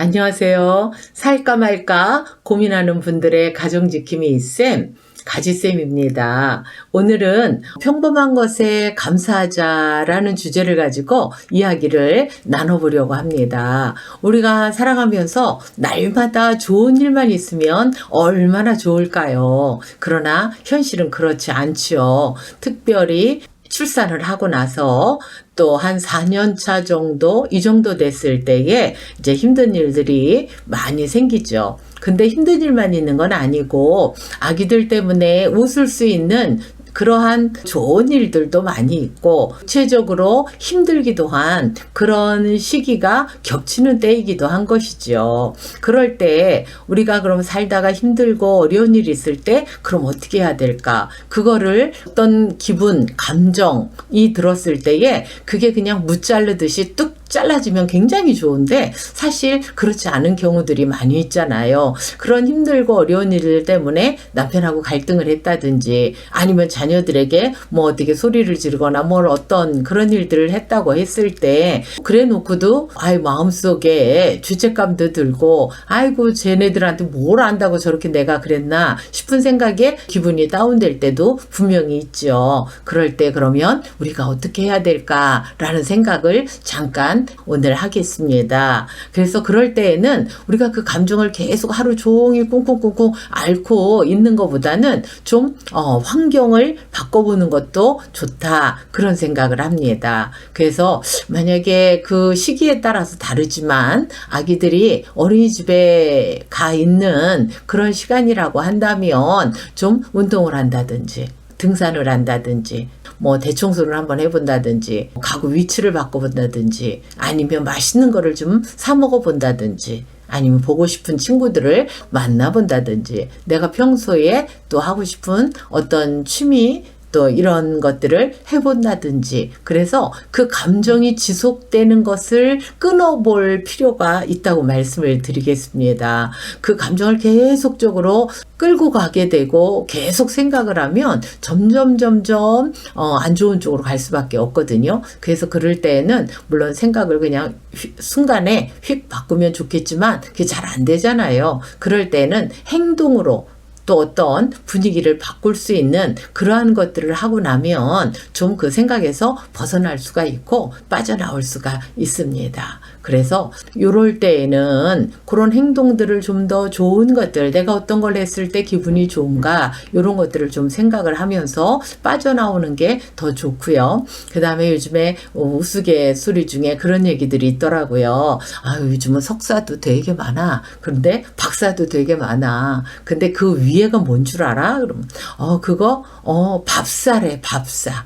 안녕하세요. 살까 말까 고민하는 분들의 가정지킴이 있쌤, 가지쌤입니다. 오늘은 평범한 것에 감사하자라는 주제를 가지고 이야기를 나눠보려고 합니다. 우리가 살아가면서 날마다 좋은 일만 있으면 얼마나 좋을까요? 그러나 현실은 그렇지 않지요. 특별히 출산을 하고 나서 또 한 4년 차 정도, 이 정도 됐을 때에 이제 힘든 일들이 많이 생기죠. 근데 힘든 일만 있는 건 아니고 아기들 때문에 웃을 수 있는 그러한 좋은 일들도 많이 있고 구체적으로 힘들기도 한 그런 시기가 겹치는 때이기도 한 것이죠. 그럴 때 우리가 그럼 살다가 힘들고 어려운 일이 있을 때 그럼 어떻게 해야 될까? 그거를 어떤 기분, 감정이 들었을 때에 그게 그냥 무자르듯이 뚝 잘라지면 굉장히 좋은데 사실 그렇지 않은 경우들이 많이 있잖아요. 그런 힘들고 어려운 일 때문에 남편하고 갈등을 했다든지 아니면 자녀들에게 뭐 어떻게 소리를 지르거나 뭘 어떤 그런 일들을 했다고 했을 때 그래 놓고도 아이 마음속에 죄책감도 들고 아이고 쟤네들한테 뭘 안다고 저렇게 내가 그랬나 싶은 생각에 기분이 다운될 때도 분명히 있죠. 그럴 때 그러면 우리가 어떻게 해야 될까라는 생각을 잠깐 오늘 하겠습니다. 그래서 그럴 때에는 우리가 그 감정을 계속 하루 종일 꽁꽁꽁꽁 앓고 있는 것보다는 좀 어, 환경을 바꿔보는 것도 좋다 그런 생각을 합니다. 그래서 만약에 그 시기에 따라서 다르지만 아기들이 어린이집에 가 있는 그런 시간이라고 한다면 좀 운동을 한다든지 등산을 한다든지 뭐 대청소를 한번 해본다든지 가구 위치를 바꿔본다든지 아니면 맛있는 거를 좀 사 먹어본다든지 아니면 보고 싶은 친구들을 만나본다든지 내가 평소에 또 하고 싶은 어떤 취미 또 이런 것들을 해본다든지 그래서 그 감정이 지속되는 것을 끊어볼 필요가 있다고 말씀을 드리겠습니다. 그 감정을 계속적으로 끌고 가게 되고 계속 생각을 하면 점점 점점 어, 안 좋은 쪽으로 갈 수밖에 없거든요. 그래서 그럴 때에는 물론 생각을 그냥 휙, 순간에 휙 바꾸면 좋겠지만 그게 잘 안 되잖아요. 그럴 때는 행동으로 또 어떤 분위기를 바꿀 수 있는 그러한 것들을 하고 나면 좀 그 생각에서 벗어날 수가 있고 빠져나올 수가 있습니다. 그래서 요럴 때에는 그런 행동들을 좀 더 좋은 것들, 내가 어떤 걸 했을 때 기분이 좋은가, 요런 것들을 좀 생각을 하면서 빠져나오는 게 더 좋고요. 그 다음에 요즘에 우스갯소리 중에 그런 얘기들이 있더라고요. 아유, 요즘은 석사도 되게 많아. 그런데 박사도 되게 많아. 근데 그 위에 가 뭔 줄 알아? 그럼, 어, 그거, 어, 밥사래, 밥사.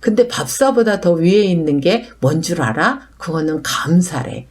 근데 밥사보다 더 위에 있는 게 뭔 줄 알아? 그거는 감사래.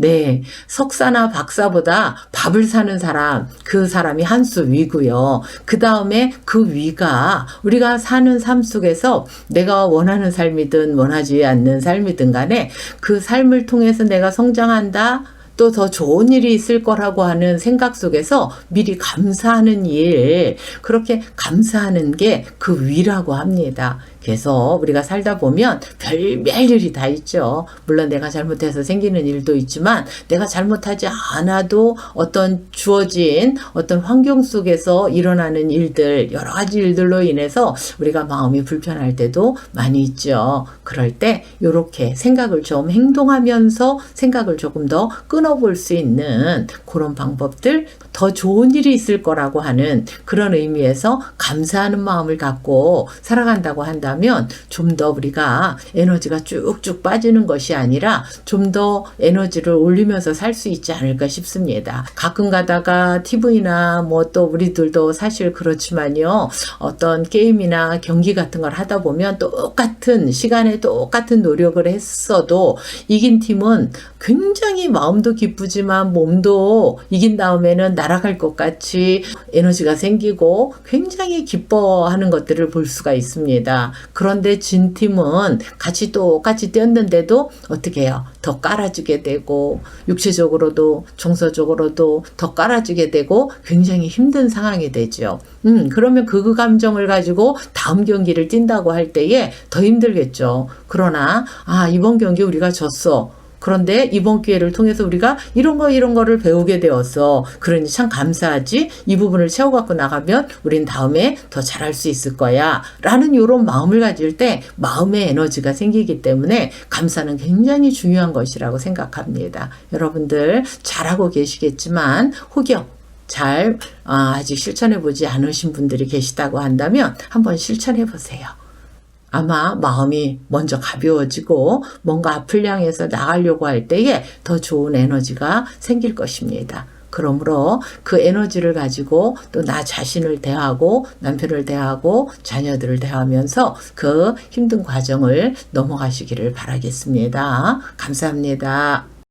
네, 석사나 박사보다 밥을 사는 사람, 그 사람이 한 수 위고요. 그 다음에 그 위가 우리가 사는 삶 속에서 내가 원하는 삶이든 원하지 않는 삶이든 간에 그 삶을 통해서 내가 성장한다. 또 더 좋은 일이 있을 거라고 하는 생각 속에서 미리 감사하는 일, 그렇게 감사하는 게 그 위라고 합니다. 그래서 우리가 살다 보면 별별 일이 다 있죠. 물론 내가 잘못해서 생기는 일도 있지만 내가 잘못하지 않아도 어떤 주어진 어떤 환경 속에서 일어나는 일들, 여러 가지 일들로 인해서 우리가 마음이 불편할 때도 많이 있죠. 그럴 때 이렇게 생각을 좀 행동하면서 생각을 조금 더 끊어 볼 수 있는 그런 방법들 더 좋은 일이 있을 거라고 하는 그런 의미에서 감사하는 마음을 갖고 살아간다고 한다면 좀 더 우리가 에너지가 쭉쭉 빠지는 것이 아니라 좀 더 에너지를 올리면서 살 수 있지 않을까 싶습니다. 가끔 가다가 TV나 뭐 또 우리들도 사실 그렇지만요. 어떤 게임이나 경기 같은 걸 하다 보면 똑같은 시간에 똑같은 노력을 했어도 이긴 팀은 굉장히 마음도 기쁘지만 몸도 이긴 다음에는 날아갈 것 같이 에너지가 생기고 굉장히 기뻐하는 것들을 볼 수가 있습니다. 그런데 진 팀은 같이 똑같이 뛰었는데도 어떻게 해요? 더 깔아주게 되고 육체적으로도 정서적으로도 더 깔아주게 되고 굉장히 힘든 상황이 되죠. 음, 그러면 그 감정을 가지고 다음 경기를 뛴다고 할 때에 더 힘들겠죠. 그러나 아, 이번 경기 우리가 졌어. 그런데 이번 기회를 통해서 우리가 이런 거 이런 거를 배우게 되었어. 그러니 참 감사하지. 이 부분을 채워갖고 나가면 우린 다음에 더 잘할 수 있을 거야. 라는 이런 마음을 가질 때 마음의 에너지가 생기기 때문에 감사는 굉장히 중요한 것이라고 생각합니다. 여러분들 잘하고 계시겠지만 혹여 잘 아, 아직 실천해 보지 않으신 분들이 계시다고 한다면 한번 실천해 보세요. 아마 마음이 먼저 가벼워지고 뭔가 앞을 향해서 나가려고 할 때에 더 좋은 에너지가 생길 것입니다. 그러므로 그 에너지를 가지고 또 나 자신을 대하고 남편을 대하고 자녀들을 대하면서 그 힘든 과정을 넘어가시기를 바라겠습니다. 감사합니다.